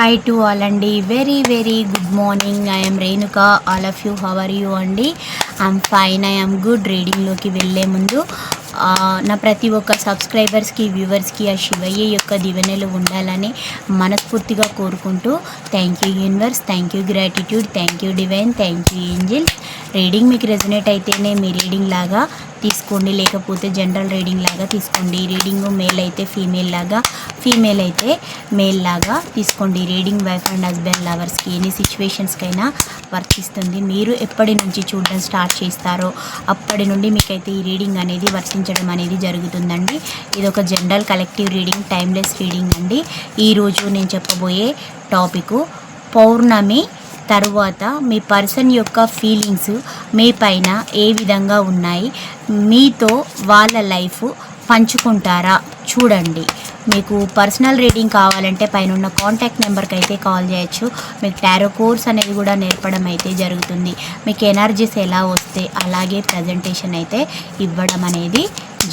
Hi to all అండి very very good morning I'm Renuka all of you how are you అండి I'm fine I'm good రీడింగ్లోకి వెళ్ళే ముందు నా ప్రతి ఒక్క సబ్స్క్రైబర్స్కి వ్యూవర్స్కి ఆ శివయ్య యొక్క దివెనలు ఉండాలని మనస్ఫూర్తిగా కోరుకుంటూ thank you universe thank you gratitude thank you divine thank you angels reading మీకు రెజనేట్ అయితేనే మీ రీడింగ్ లాగా తీసుకోండి లేకపోతే జనరల్ రీడింగ్ లాగా తీసుకోండి. రీడింగ్ మేల్ అయితే ఫీమేల్ లాగా ఫీమేల్ అయితే మేల్ లాగా తీసుకోండి. రీడింగ్ వైఫ్ అండ్ హస్బెండ్ లవర్స్కి ఎన్ని సిచ్యువేషన్స్కైనా వర్తిస్తుంది. మీరు ఎప్పటి నుంచి చూడడం స్టార్ట్ చేస్తారో అప్పటి నుండి మీకైతే ఈ రీడింగ్ అనేది వర్తించడం అనేది జరుగుతుందండి. ఇది ఒక general collective reading timeless reading అండి. ఈరోజు నేను చెప్పబోయే టాపిక్ పౌర్ణమి తరువాత మీ పర్సన్ యొక్క ఫీలింగ్స్ మీ పైన ఏ విధంగా ఉన్నాయి మీతో వాళ్ళ లైఫ్ పంచుకుంటారా చూడండి. మీకు పర్సనల్ రీడింగ్ కావాలంటే పైన ఉన్న కాంటాక్ట్ నెంబర్కి అయితే కాల్ చేయొచ్చు. మీకు టారో కోర్స్ అనేది కూడా నేర్పడం అయితే జరుగుతుంది. మీకు ఎనర్జీస్ ఎలా వస్తే అలాగే ప్రజెంటేషన్ అయితే ఇవ్వడం అనేది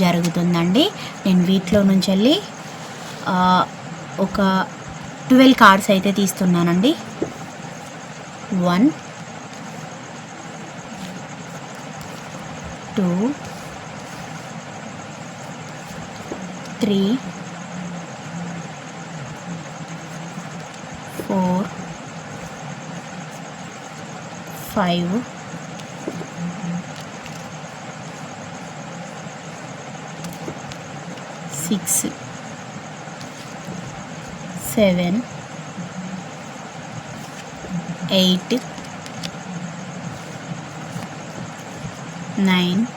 జరుగుతుందండి. నేను వీటిలో నుంచి వెళ్ళి ఒక ట్వెల్వ్ కార్డ్స్ అయితే తీస్తున్నానండి. 1 2 3 4 5 6 7 eight, nine,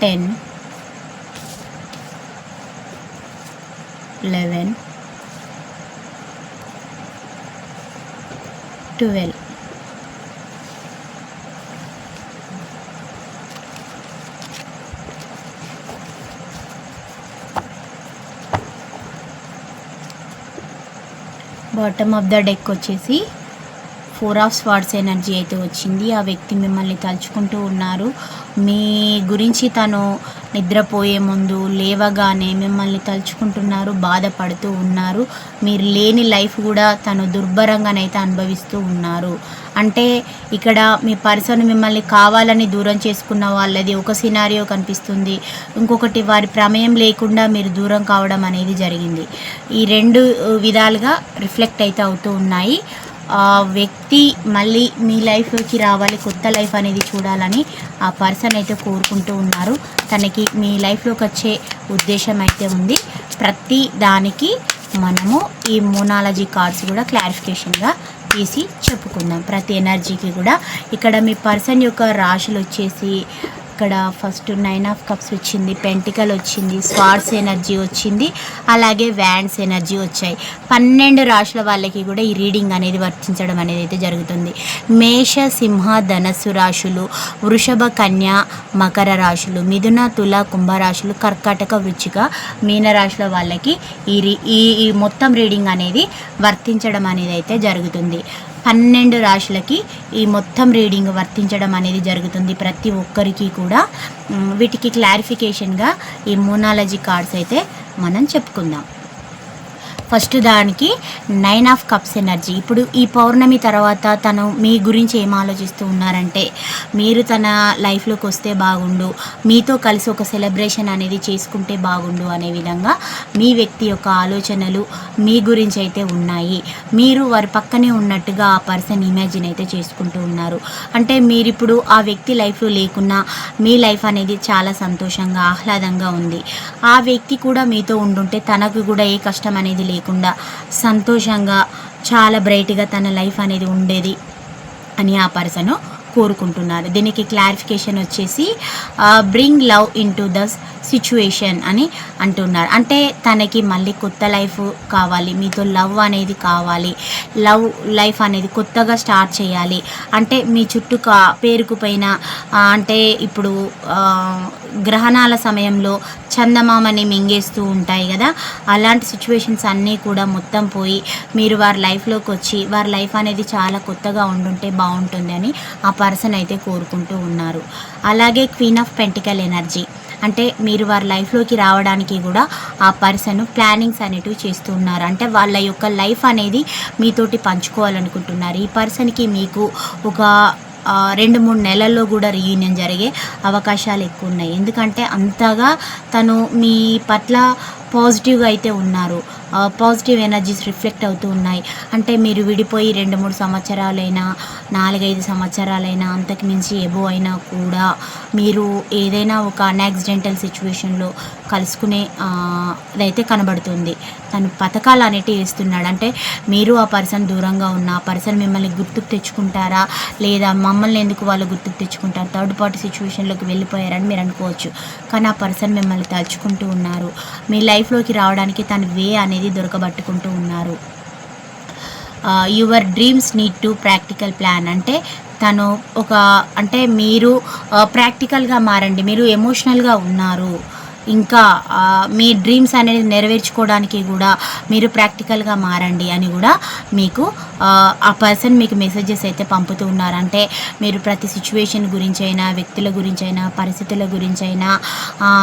ten, eleven, twelve. Bottom of the deck వచ్చేసి ఫోర్ ఆఫ్ స్వార్డ్స్ ఎనర్జీ అయితే వచ్చింది. ఆ వ్యక్తి మిమ్మల్ని తలుచుకుంటూ ఉన్నారు. మీ గురించి తను నిద్రపోయే ముందు లేవగానే మిమ్మల్ని తలుచుకుంటున్నారు బాధపడుతూ ఉన్నారు. మీరు లేని లైఫ్ కూడా తను దుర్భరంగానైతే అనుభవిస్తూ ఉన్నారు. అంటే ఇక్కడ మీ పర్సన్ మిమ్మల్ని కావాలని దూరం చేసుకున్న వాళ్ళది ఒక సినారియో కనిపిస్తుంది. ఇంకొకటి వారి ప్రమేయం లేకుండా మీరు దూరం కావడం అనేది జరిగింది. ఈ రెండు విధాలుగా రిఫ్లెక్ట్ అయితే అవుతూ ఉన్నాయి. ఆ వ్యక్తి మళ్ళీ మీ లైఫ్లోకి రావాలి కొత్త లైఫ్ అనేది చూడాలని ఆ పర్సన్ అయితే కోరుకుంటూ ఉన్నారు. తనకి మీ లైఫ్లోకి వచ్చే ఉద్దేశం అయితే ఉంది. ప్రతి దానికి మనము ఈ మోనాలజీ కార్డ్స్ కూడా క్లారిఫికేషన్గా తీసి చెప్పుకుందాం ప్రతి ఎనర్జీకి కూడా. ఇక్కడ మీ పర్సన్ యొక్క రాశులు వచ్చేసి ఇక్కడ ఫస్ట్ నైన్ ఆఫ్ కప్స్ వచ్చింది పెంటికల్ వచ్చింది స్వార్డ్స్ ఎనర్జీ వచ్చింది అలాగే వ్యాండ్స్ ఎనర్జీ వచ్చాయి. పన్నెండు రాశుల వాళ్ళకి కూడా ఈ రీడింగ్ అనేది వర్తించడం అనేది అయితే జరుగుతుంది. మేష సింహ ధనస్సు రాశులు వృషభ కన్య మకర రాశులు మిథున తుల కుంభరాశులు కర్కాటక వృచ్చిక మీన రాశుల వాళ్ళకి ఈ రీ- ఈ ఈ మొత్తం రీడింగ్ అనేది వర్తించడం అనేది అయితే జరుగుతుంది. పన్నెండు రాశులకి ఈ మొత్తం రీడింగ్ వర్తించడం అనేది జరుగుతుంది ప్రతి ఒక్కరికి కూడా. వీటికి క్లారిఫికేషన్గా ఈ మోనాలజీ కార్డ్స్ అయితే మనం చెప్పుకుందాం. ఫస్ట్ దానికి నైన్ ఆఫ్ కప్స్ ఎనర్జీ. ఇప్పుడు ఈ పౌర్ణమి తర్వాత తను మీ గురించి ఏం ఆలోచిస్తూ ఉన్నారంటే మీరు తన లైఫ్లోకి వస్తే బాగుండు మీతో కలిసి ఒక సెలబ్రేషన్ అనేది చేసుకుంటే బాగుండు అనే విధంగా మీ వ్యక్తి యొక్క ఆలోచనలు మీ గురించి అయితే ఉన్నాయి. మీరు వారి పక్కనే ఉన్నట్టుగా ఆ పర్సన్ ఇమాజిన్ అయితే చేసుకుంటూ ఉన్నారు. అంటే మీరు ఇప్పుడు ఆ వ్యక్తి లైఫ్లో లేకున్నా మీ లైఫ్ అనేది చాలా సంతోషంగా ఆహ్లాదంగా ఉంది. ఆ వ్యక్తి కూడా మీతో ఉండుంటే తనకు కూడా ఏ కష్టం అనేది లేకుండా సంతోషంగా చాలా బ్రైట్గా తన లైఫ్ అనేది ఉండేది అని ఆ పర్సన్ కోరుకుంటున్నారు దీనికి క్లారిఫికేషన్ వచ్చేసి bring love into the situation అని అంటున్నారు అంటే తనకి మళ్ళీ కొత్త లైఫ్ కావాలి మీతో లవ్ అనేది కావాలి లవ్ లైఫ్ అనేది కొత్తగా స్టార్ట్ చేయాలి. అంటే మీ చుట్టూ కా పేరుకుపోయిన అంటే ఇప్పుడు గ్రహణాల సమయంలో చందమామని మింగేస్తూ ఉంటాయి కదా. అలాంటి సిచ్యువేషన్స్ అన్నీ కూడా మొత్తం పోయి మీరు వారి లైఫ్లోకి వచ్చి వారి లైఫ్ అనేది చాలా కొత్తగా ఉండుంటే బాగుంటుంది అని ఆ పర్సన్ అయితే కోరుకుంటూ ఉన్నారు. అలాగే క్వీన్ ఆఫ్ పెంటికల్ ఎనర్జీ అంటే మీరు వారి లైఫ్లోకి రావడానికి కూడా ఆ పర్సన్ ప్లానింగ్స్ అనేటివి చేస్తూ ఉన్నారు. అంటే వాళ్ళ యొక్క లైఫ్ అనేది మీతోటి పంచుకోవాలనుకుంటున్నారు. ఈ పర్సన్కి మీకు ఒక రెండు మూడు నెలల్లో కూడా రీయూనియన్ జరిగే అవకాశాలు ఎక్కువ ఉన్నాయి. ఎందుకంటే అంతగా తను మీ పట్ల పాజిటివ్గా అయితే ఉన్నారు. పాజిటివ్ ఎనర్జీస్ రిఫ్లెక్ట్ అవుతూ ఉన్నాయి. అంటే మీరు విడిపోయి రెండు మూడు సంవత్సరాలైనా నాలుగైదు సంవత్సరాలైనా అంతకు మించి ఎబో అయినా కూడా మీరు ఏదైనా ఒక అన్యాక్సిడెంటల్ సిచ్యువేషన్లో కలుసుకునే అదైతే కనబడుతుంది. తను పథకాలు అనేటివి వేస్తున్నాడు. అంటే మీరు ఆ పర్సన్ దూరంగా ఉన్న ఆ పర్సన్ మిమ్మల్ని గుర్తుకు తెచ్చుకుంటారా? లేదా మమ్మల్ని ఎందుకు వాళ్ళు గుర్తుకు తెచ్చుకుంటారు? థర్డ్ పార్టీ సిచ్యువేషన్లోకి వెళ్ళిపోయారని మీరు అనుకోవచ్చు. కానీ ఆ పర్సన్ మిమ్మల్ని తలుచుకుంటూ ఉన్నారు. మీ లైఫ్లోకి రావడానికి తన వే అనేది దొరకబట్టుకుంటూ ఉన్నారు. Your dreams need to practical plan. అంటే తను ఒక అంటే మీరు ప్రాక్టికల్గా మారండి. మీరు ఎమోషనల్గా ఉన్నారు. ఇంకా మీ డ్రీమ్స్ అనేది నెరవేర్చుకోవడానికి కూడా మీరు ప్రాక్టికల్గా మారండి అని కూడా మీకు ఆ, పర్సన్ మీకు మెసేజెస్ అయితే పంపుతూ ఉన్నారంటే మీరు ప్రతి సిచ్యువేషన్ గురించి అయినా వ్యక్తుల గురించి అయినా పరిస్థితుల గురించి అయినా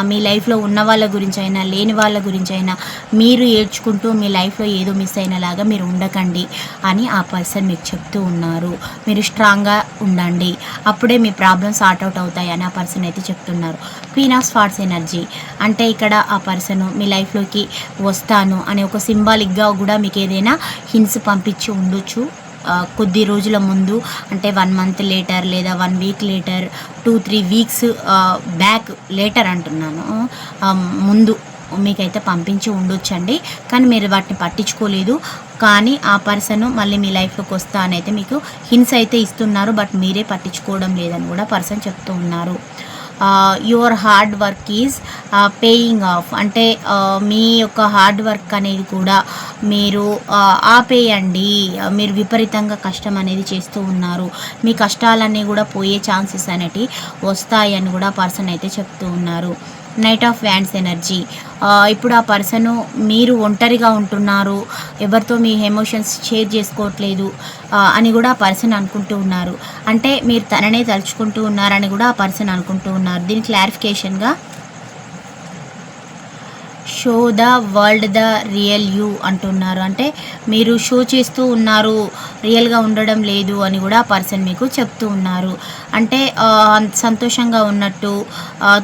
మీ లైఫ్లో ఉన్న వాళ్ళ గురించి అయినా లేని వాళ్ళ గురించి అయినా మీరు ఏడ్చుకుంటూ మీ లైఫ్లో ఏదో మిస్ అయినలాగా మీరు ఉండకండి అని ఆ పర్సన్ మీకు చెప్తూ ఉన్నారు. మీరు స్ట్రాంగ్గా ఉండండి. అప్పుడే మీ ప్రాబ్లమ్స్ సార్ట్ అవుట్ అవుతాయి అని ఆ పర్సన్ అయితే చెప్తున్నారు. క్వీన్ ఆఫ్ స్పాట్స్ ఎనర్జీ అంటే ఇక్కడ ఆ పర్సన్ మీ లైఫ్లోకి వస్తాను అనే ఒక సింబాలిక్గా కూడా మీకు ఏదైనా హింట్స్ పంపించి ఉండొచ్చు. కొద్ది రోజుల ముందు అంటే వన్ మంత్ లేటర్ లేదా one week later two three weeks back later అంటున్నాను. ముందు మీకైతే పంపించి ఉండొచ్చండి. కానీ మీరు వాటిని పట్టించుకోలేదు. కానీ ఆ పర్సన్ మళ్ళీ మీ లైఫ్లోకి వస్తా అని అయితే మీకు హింట్స్ అయితే ఇస్తున్నారు. బట్ మీరే పట్టించుకోవడం లేదని కూడా పర్సన్ చెప్తూ ఉన్నారు. Your hard work is paying off అంటే మీ యొక్క హార్డ్ వర్క్ అనేది కూడా మీరు ఆపేయండి. మీరు విపరీతంగా కష్టం అనేది చేస్తూ ఉన్నారు. మీ కష్టాలన్నీ కూడా పోయే ఛాన్సెస్ అనేటివి వస్తాయని కూడా పర్సన్ అయితే చెప్తూ ఉన్నారు. నైట్ ఆఫ్ వ్యాండ్స్ ఎనర్జీ ఇప్పుడు ఆ పర్సన్ మీరు ఒంటరిగా ఉంటున్నారు. ఎవరితో మీ ఎమోషన్స్ షేర్ చేసుకోవట్లేదు అని కూడా ఆ పర్సన్ అనుకుంటూ ఉన్నారు. అంటే మీరు తననే తలుచుకుంటూ ఉన్నారని కూడా ఆ పర్సన్ అనుకుంటూ ఉన్నారు. దీని క్లారిఫికేషన్గా show the world the real you అంటున్నారు. అంటే మీరు షో చేస్తూ ఉన్నారు రియల్గా ఉండడం లేదు అని కూడా ఆ పర్సన్ మీకు చెప్తూ ఉన్నారు. అంటే సంతోషంగా ఉన్నట్టు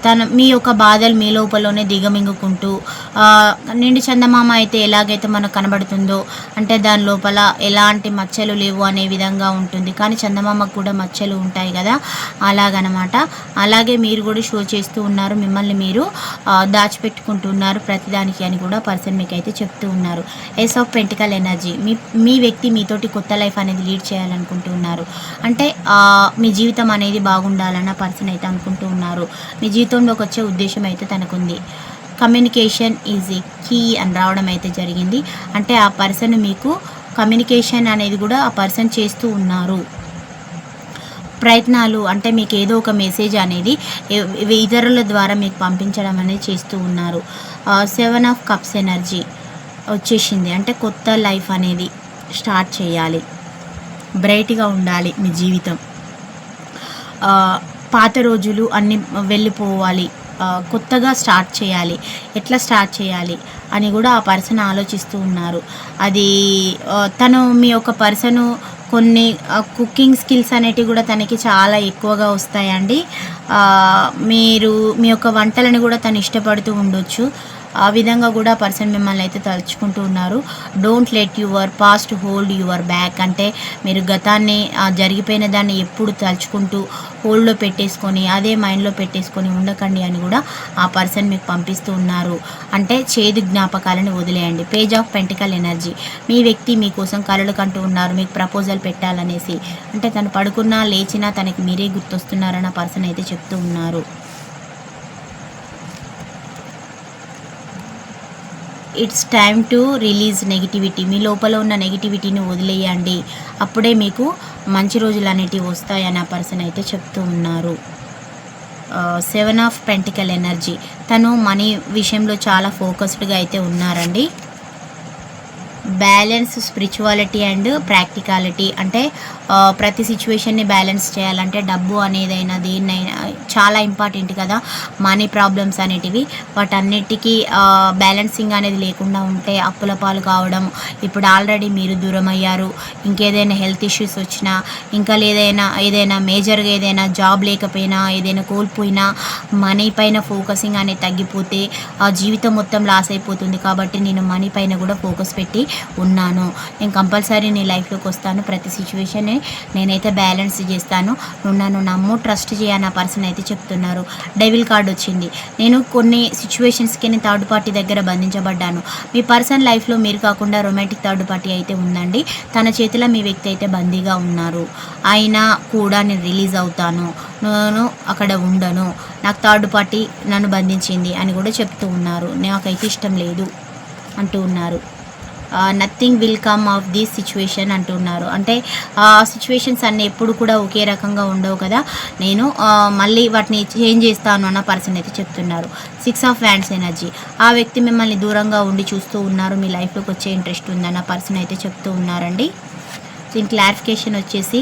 తన మీ యొక్క బాధలు మీ లోపలనే దిగమింగుకుంటూ నిండి నిండు చందమామ అయితే ఎలాగైతే మనకు కనబడుతుందో అంటే దాని లోపల ఎలాంటి మచ్చలు లేవు అనే విధంగా ఉంటుంది. కానీ చందమామకు కూడా మచ్చలు ఉంటాయి కదా అలాగనమాట. అలాగే మీరు కూడా షో చేస్తూ ఉన్నారు మిమ్మల్ని మీరు దాచిపెట్టుకుంటున్నారు ప్రతిదానికి అని కూడా పర్సన్ మీకు అయితే చెప్తూ ఉన్నారు. Ace of pentacle energy. మీ మీ వ్యక్తి మీతోటి కొత్త లైఫ్ అనేది లీడ్ చేయాలనుకుంటున్నారు అంటే మీ జీవితం అనేది బాగుండాలన్న పర్సన్ అయితే అనుకుంటూ ఉన్నారు. మీ జీవితంలోకి వచ్చే ఉద్దేశం అయితే తనకుంది. కమ్యూనికేషన్ ఈజ్ ఏ కీ అని రావడం అయితే జరిగింది. అంటే ఆ పర్సన్ మీకు కమ్యూనికేషన్ అనేది కూడా ఆ పర్సన్ చేస్తూ ఉన్నారు. ప్రయత్నాలు అంటే మీకు ఏదో ఒక మెసేజ్ అనేది ఇతరుల ద్వారా మీకు పంపించడం అనేది చేస్తూ ఉన్నారు. సెవెన్ ఆఫ్ కప్స్ ఎనర్జీ వచ్చేసింది. అంటే కొత్త లైఫ్ అనేది స్టార్ట్ చేయాలి. బ్రైట్గా ఉండాలి మీ జీవితం. పాత రోజులు అన్ని వెళ్ళిపోవాలి. కొత్తగా స్టార్ట్ చేయాలి. ఎట్లా స్టార్ట్ చేయాలి అని కూడా ఆ పర్సన్ ఆలోచిస్తూ ఉన్నారు. అది తను మీ యొక్క పర్సను కొన్ని కుకింగ్ స్కిల్స్ అనేటివి కూడా తనకి చాలా ఎక్కువగా వస్తాయండి. మీరు మీ యొక్క వంటలను కూడా తను ఇష్టపడుతూ ఉండొచ్చు. ఆ విధంగా కూడా పర్సన్ మిమ్మల్ని అయితే తలుచుకుంటూ ఉన్నారు. Don't let your past hold your back అంటే మీరు గతాన్ని జరిగిపోయిన దాన్ని ఎప్పుడు తలుచుకుంటూ హోల్డ్లో పెట్టేసుకొని అదే మైండ్లో పెట్టేసుకొని ఉండకండి అని కూడా ఆ పర్సన్ మీకు పంపిస్తూ ఉన్నారు. అంటే చేదు జ్ఞాపకాలను వదిలేయండి. పేజ్ ఆఫ్ పెంటికల్ ఎనర్జీ మీ వ్యక్తి మీకోసం కలలు కంటూ ఉన్నారు. మీకు ప్రపోజల్ పెట్టాలనేసి. అంటే తను పడుకున్నా లేచినా తనకి మీరే గుర్తొస్తున్నారన్న పర్సన్ అయితే చెప్తూ ఉన్నారు. It's time to release negativity. మీ లోపల ఉన్న నెగిటివిటీని వదిలేయండి. అప్పుడే మీకు మంచి రోజులు అనేటివి వస్తాయని ఆ పర్సన్ అయితే చెప్తూ ఉన్నారు. Seven of pentacle energy. తను మనీ విషయంలో చాలా ఫోకస్డ్గా అయితే ఉన్నారండి. Balance spirituality and practicality. అంటే ప్రతి సిచ్యువేషన్ని బ్యాలెన్స్ చేయాలంటే డబ్బు అనేదైనా దేన్నైనా చాలా ఇంపార్టెంట్ కదా మనీ ప్రాబ్లమ్స్ అనేటివి. వాటన్నిటికీ బ్యాలెన్సింగ్ అనేది లేకుండా ఉంటే అప్పుల పాలు కావడం ఇప్పుడు ఆల్రెడీ మీరు దూరం అయ్యారు ఇంకేదైనా హెల్త్ ఇష్యూస్ వచ్చినా ఇంకా లేదైనా ఏదైనా మేజర్గా ఏదైనా జాబ్ లేకపోయినా ఏదైనా కోల్పోయినా మనీ పైన ఫోకసింగ్ అనేది తగ్గిపోతే ఆ జీవితం మొత్తం లాస్ అయిపోతుంది. కాబట్టి నేను మనీ పైన కూడా ఫోకస్ పెట్టి ఉన్నాను. నేను కంపల్సరీ నీ లైఫ్లోకి వస్తాను ప్రతి సిచ్యువేషన్ నేనైతే బ్యాలెన్స్ చేస్తాను. నువ్వు నన్ను నమ్ము ట్రస్ట్ చేయని ఆ పర్సన్ అయితే చెప్తున్నారు. డెవిల్ కార్డ్ వచ్చింది. నేను కొన్ని సిచ్యువేషన్స్కి నేను థర్డ్ పార్టీ దగ్గర బంధించబడ్డాను. మీ పర్సన్ లైఫ్లో మీరు కాకుండా రొమాంటిక్ థర్డ్ పార్టీ అయితే ఉందండి. తన చేతిలో మీ వ్యక్తి అయితే బందీగా ఉన్నారు. అయినా కూడా నేను రిలీజ్ అవుతాను. నేను అక్కడ ఉండను. నాకు థర్డ్ పార్టీ నన్ను బంధించింది అని కూడా చెప్తూ ఉన్నారు. నాకైతే ఇష్టం లేదు అంటూ ఉన్నారు. Nothing will come of this situation అంటున్నారు. అంటే ఆ సిచ్యువేషన్స్ అన్నీ ఎప్పుడు కూడా ఒకే రకంగా ఉండవు కదా. నేను మళ్ళీ వాటిని చేంజ్ చేస్తాను అన్న పర్సన్ అయితే చెప్తున్నారు. సిక్స్ ఆఫ్ హ్యాండ్స్ ఎనర్జీ ఆ వ్యక్తి మిమ్మల్ని దూరంగా ఉండి చూస్తూ ఉన్నారు. మీ లైఫ్లోకి వచ్చే ఇంట్రెస్ట్ ఉందన్న పర్సన్ అయితే చెప్తూ ఉన్నారండి. దీని క్లారిఫికేషన్ వచ్చేసి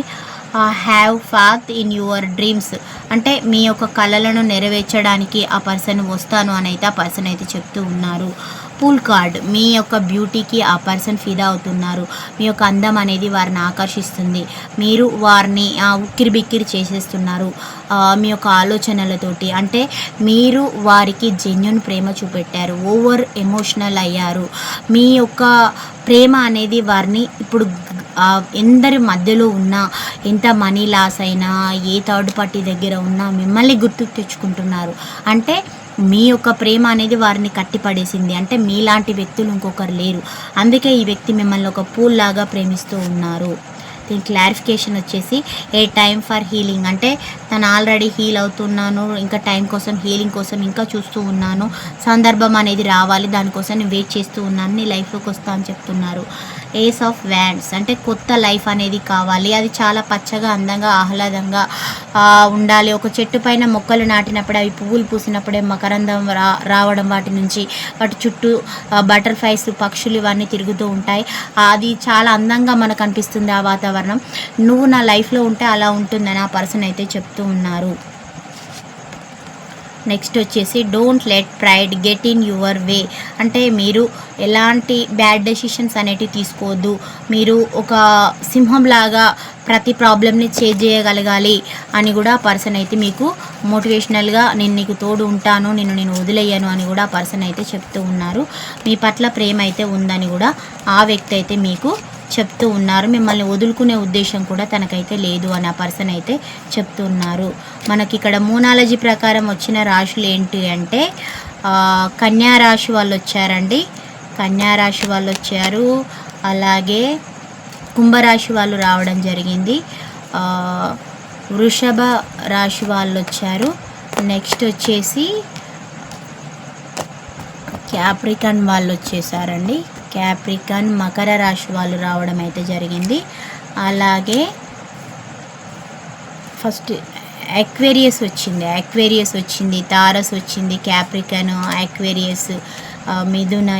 have faith in your dreams అంటే మీ యొక్క కళలను నెరవేర్చడానికి ఆ పర్సన్ వస్తాను అని అయితే ఆ పర్సన్ అయితే చెప్తూ ఉన్నారు. Pool card. మీ యొక్క బ్యూటీకి ఆ పర్సన్ ఫిదా అవుతున్నారు. మీ యొక్క అందం అనేది వారిని ఆకర్షిస్తుంది. మీరు వారిని ఆ, ఉక్కిరి బిక్కిరి చేసేస్తున్నారు మీ యొక్క ఆలోచనలతోటి. అంటే మీరు వారికి జెన్యున్ ప్రేమ చూపెట్టారు. ఓవర్ ఎమోషనల్ అయ్యారు. మీ యొక్క ప్రేమ అనేది వారిని ఇప్పుడు ఎందరి మధ్యలో ఉన్నా ఎంత మనీ లాస్ అయినా ఏ థర్డ్ పార్టీ దగ్గర ఉన్నా మిమ్మల్ని గుర్తుకు తెచ్చుకుంటున్నారు. అంటే మీ యొక్క ప్రేమ అనేది వారిని కట్టిపడేసింది. అంటే మీలాంటి వ్యక్తులు ఇంకొకరు లేరు. అందుకే ఈ వ్యక్తి మిమ్మల్ని ఒక పూల్ లాగా ప్రేమిస్తూ ఉన్నారు. దీని క్లారిఫికేషన్ వచ్చేసి ఏ టైం ఫర్ హీలింగ్. అంటే తను ఆల్రెడీ హీల్ అవుతున్నాను ఇంకా టైం కోసం హీలింగ్ కోసం ఇంకా చూస్తూ ఉన్నాను. సందర్భం అనేది రావాలి దానికోసం నేను వెయిట్ చేస్తూ ఉన్నాను నీ లైఫ్లోకి వస్తా అని చెప్తున్నారు. ఏస్ ఆఫ్ వ్యాండ్స్ అంటే కొత్త లైఫ్ అనేది కావాలి. అది చాలా పచ్చగా అందంగా ఆహ్లాదంగా ఉండాలి. ఒక చెట్టు పైన మొక్కలు నాటినప్పుడు అవి పువ్వులు పూసినప్పుడే మకరందం రా రావడం వాటి నుంచి వాటి చుట్టూ బటర్ఫ్లైస్ పక్షులు ఇవన్నీ తిరుగుతూ ఉంటాయి. అది చాలా అందంగా మనకు అనిపిస్తుంది ఆ వాతావరణం. నువ్వు నా లైఫ్లో ఉంటే అలా ఉంటుందని ఆ పర్సన్ అయితే చెప్తూ ఉన్నారు. నెక్స్ట్ వచ్చేసి don't let pride get in your way అంటే మీరు ఎలాంటి బ్యాడ్ డెసిషన్స్ అనేటివి తీసుకోవద్దు. మీరు ఒక సింహంలాగా ప్రతి ప్రాబ్లమ్ని చేజ్ చేయగలగాలి అని కూడా పర్సన్ అయితే మీకు మోటివేషనల్గా నేను నీకు తోడు ఉంటాను నేను నేను వదిలేయను అని కూడా పర్సన్ అయితే చెప్తూ ఉన్నారు. మీ పట్ల ప్రేమ అయితే ఉందని కూడా ఆ వ్యక్తి అయితే మీకు చెప్తూ ఉన్నారు. మిమ్మల్ని వదులుకునే ఉద్దేశం కూడా తనకైతే లేదు అని ఆ పర్సన్ అయితే చెప్తూ ఉన్నారు మనకి ఇక్కడ మూనాలజీ ప్రకారం వచ్చిన రాశులు ఏంటి అంటే కన్యా రాశి వాళ్ళు వచ్చారండి. కన్యా రాశి వాళ్ళు వచ్చారు. అలాగే కుంభరాశి వాళ్ళు రావడం జరిగింది. వృషభ రాశి వాళ్ళు వచ్చారు. నెక్స్ట్ వచ్చేసి క్యాప్రికన్ వాళ్ళు వచ్చేసారండి. క్యాప్రికన్ మకర రాశి వాళ్ళు రావడం అయితే జరిగింది. అలాగే ఫస్ట్ అక్వేరియస్ వచ్చింది. అక్వేరియస్ వచ్చింది తారస్ వచ్చింది క్యాప్రికన్ అక్వేరియస్ మిథున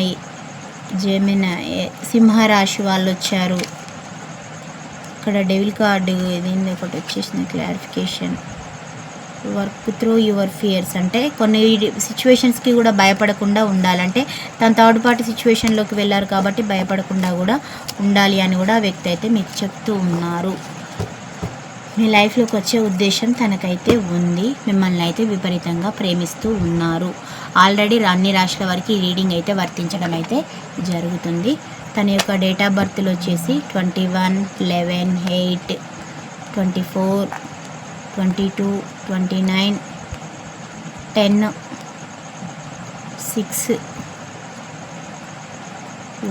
జమిన సింహరాశి వాళ్ళు వచ్చారు. ఇక్కడ డెవిల్ కార్డు దీన్ని ఒకటి వచ్చేసింది clarification. Work through your fears అంటే కొన్ని సిచ్యువేషన్స్కి కూడా భయపడకుండా ఉండాలంటే తన థర్డ్ పార్టీ సిచ్యువేషన్లోకి వెళ్ళారు కాబట్టి భయపడకుండా కూడా ఉండాలి అని కూడా ఆ వ్యక్తి అయితే మీకు చెప్తూ ఉన్నారు. మీ లైఫ్లోకి వచ్చే ఉద్దేశం తనకైతే ఉంది. మిమ్మల్ని అయితే విపరీతంగా ప్రేమిస్తూ ఉన్నారు. ఆల్రెడీ అన్ని రాశుల వరకు ఈ రీడింగ్ అయితే వర్తించడం అయితే జరుగుతుంది. తన యొక్క డేట్ ఆఫ్ బర్త్లో వచ్చేసి twenty one eleven eight twenty four twenty two twenty nine ten six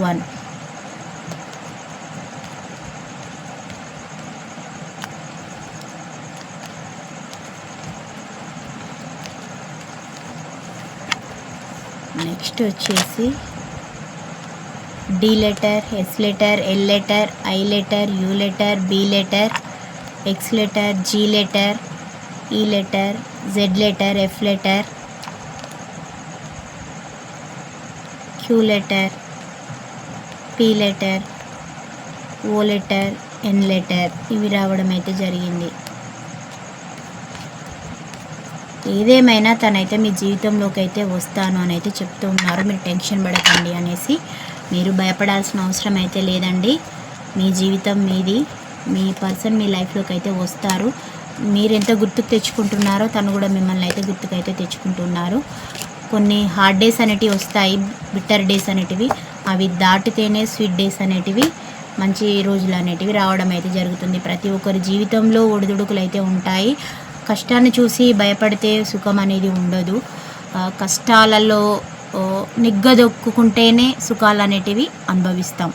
one. Next వచ్చేసి D letter S letter L letter I letter U letter B letter X letter G letter E letter Z letter F letter Q letter P letter O letter N letter ఇవి రావడం అయితే జరిగింది. ఏదేమైనా తనైతే మీ జీవితంలోకి అయితే వస్తాను అని అయితే చెప్తూ ఉన్నారు. మీరు టెన్షన్ పడకండి అనేసి మీరు భయపడాల్సిన అవసరం అయితే లేదండి. మీ జీవితం మీది. మీ పర్సన్ మీ లైఫ్లోకి అయితే వస్తారు. మీరెంత గుర్తుకు తెచ్చుకుంటున్నారో తను కూడా మిమ్మల్ని అయితే గుర్తుకు అయితే తెచ్చుకుంటున్నారు. కొన్ని హార్డ్ డేస్ అనేటివి వస్తాయి బిట్టర్ డేస్ అనేటివి. అవి దాటితేనే స్వీట్ డేస్ అనేటివి మంచి రోజులు అనేటివి రావడం అయితే జరుగుతుంది. ప్రతి ఒక్కరి జీవితంలో ఒడిదుడుకులు అయితే ఉంటాయి. కష్టాన్ని చూసి భయపడితే సుఖం అనేది ఉండదు. కష్టాలలో నిగ్గదొక్కుంటేనే సుఖాలు అనేటివి అనుభవిస్తాం.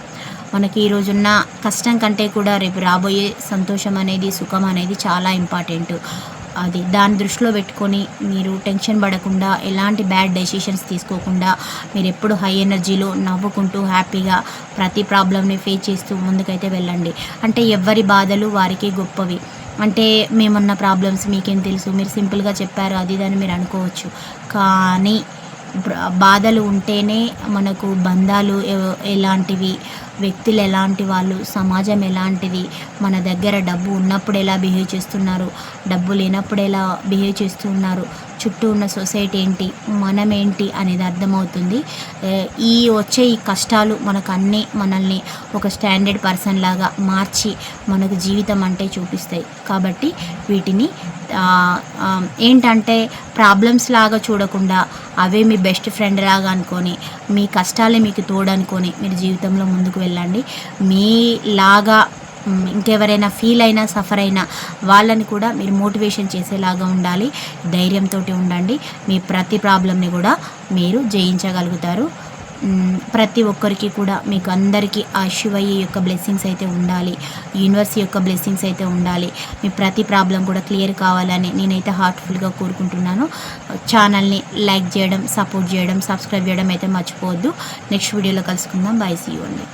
మనకి ఈరోజున్న కష్టం కంటే కూడా రేపు రాబోయే సంతోషం అనేది సుఖం అనేది చాలా ఇంపార్టెంట్ అది దాని దృష్టిలో పెట్టుకొని మీరు టెన్షన్ పడకుండా ఎలాంటి బ్యాడ్ డెసిషన్స్ తీసుకోకుండా మీరు ఎప్పుడు హై ఎనర్జీలో నవ్వుకుంటూ హ్యాపీగా ప్రతి ప్రాబ్లమ్ని ఫేస్ చేస్తూ ముందుకైతే వెళ్ళండి. అంటే ఎవరి బాధలు వారికి గొప్పవి. అంటే మేమున్న ప్రాబ్లమ్స్ మీకేం తెలుసు? మీరు సింపుల్గా చెప్పారు అది ఇది అని మీరు అనుకోవచ్చు. కానీ బాధలు ఉంటేనే మనకు బంధాలు ఎలాంటివి? వ్యక్తులు ఎలాంటి వాళ్ళు సమాజం ఎలాంటిది మన దగ్గర డబ్బు ఉన్నప్పుడు ఎలా బిహేవ్ చేస్తున్నారు డబ్బు లేనప్పుడు ఎలా బిహేవ్ చేస్తున్నారు చుట్టూ ఉన్న సొసైటీ ఏంటి మనం ఏంటి అనేది అర్థమవుతుంది. ఈ వచ్చే ఈ కష్టాలు మనకు అన్నీ మనల్ని ఒక స్టాండర్డ్ పర్సన్ లాగా మార్చి మనకు జీవితం అంటే చూపిస్తాయి. కాబట్టి వీటిని ఏంటంటే ప్రాబ్లమ్స్ లాగా చూడకుండా అవే మీ బెస్ట్ ఫ్రెండ్ లాగా అనుకొని మీ కష్టాలే మీకు తోడనుకొని మీరు జీవితంలో ముందుకు వెళ్ళండి. మీలాగా ఇంకెవరైనా ఫీల్ అయినా సఫర్ అయినా వాళ్ళని కూడా మీరు మోటివేషన్ చేసేలాగా ఉండాలి. ధైర్యంతో ఉండండి. మీ ప్రతి ప్రాబ్లమ్ని కూడా మీరు జయించగలుగుతారు. ప్రతి ఒక్కరికి కూడా మీకు అందరికీ ఆ శివయ్య యొక్క బ్లెస్సింగ్స్ అయితే ఉండాలి. యూనివర్స్ యొక్క బ్లెస్సింగ్స్ అయితే ఉండాలి. మీ ప్రతి ప్రాబ్లం కూడా క్లియర్ కావాలని నేనైతే హార్ట్ఫుల్గా కోరుకుంటున్నాను. ఛానల్ని లైక్ చేయడం సపోర్ట్ చేయడం సబ్స్క్రైబ్ చేయడం అయితే మర్చిపోవద్దు. నెక్స్ట్ వీడియోలో కలుసుకుందాం. బై సీ అండి